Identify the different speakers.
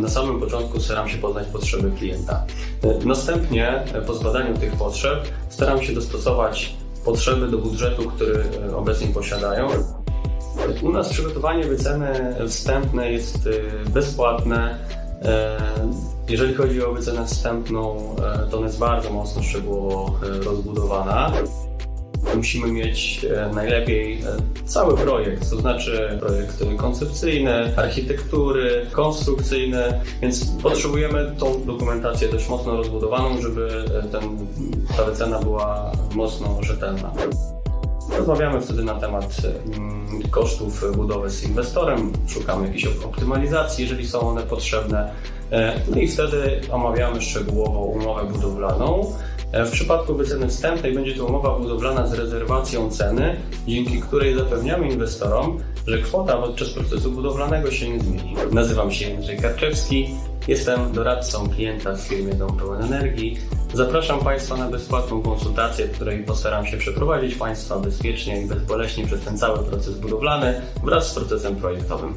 Speaker 1: Na samym początku staram się poznać potrzeby klienta. Następnie po zbadaniu tych potrzeb staram się dostosować potrzeby do budżetu, który obecnie posiadają. U nas przygotowanie wyceny wstępnej jest y, bezpłatne. E, Jeżeli chodzi o wycenę wstępną, e, to ona jest bardzo mocno szczegółowo e, rozbudowana. Musimy mieć e, najlepiej e, cały projekt, to znaczy projekt koncepcyjny, architektury, konstrukcyjny, więc potrzebujemy tą dokumentację dość mocno rozbudowaną, żeby e, ten, ta wycena była mocno rzetelna. Rozmawiamy wtedy na temat mm, kosztów budowy z inwestorem, szukamy jakiejś op- optymalizacji, jeżeli są one potrzebne. No i wtedy omawiamy szczegółowo umowę budowlaną. E, W przypadku wyceny wstępnej będzie to umowa budowlana z rezerwacją ceny, dzięki której zapewniamy inwestorom, że kwota podczas procesu budowlanego się nie zmieni. Nazywam się Jędrzej Karczewski, jestem doradcą klienta w firmie Dom Pełen Energii. Zapraszam Państwa na bezpłatną konsultację, w której postaram się przeprowadzić Państwa bezpiecznie i bezboleśnie przez ten cały proces budowlany wraz z procesem projektowym.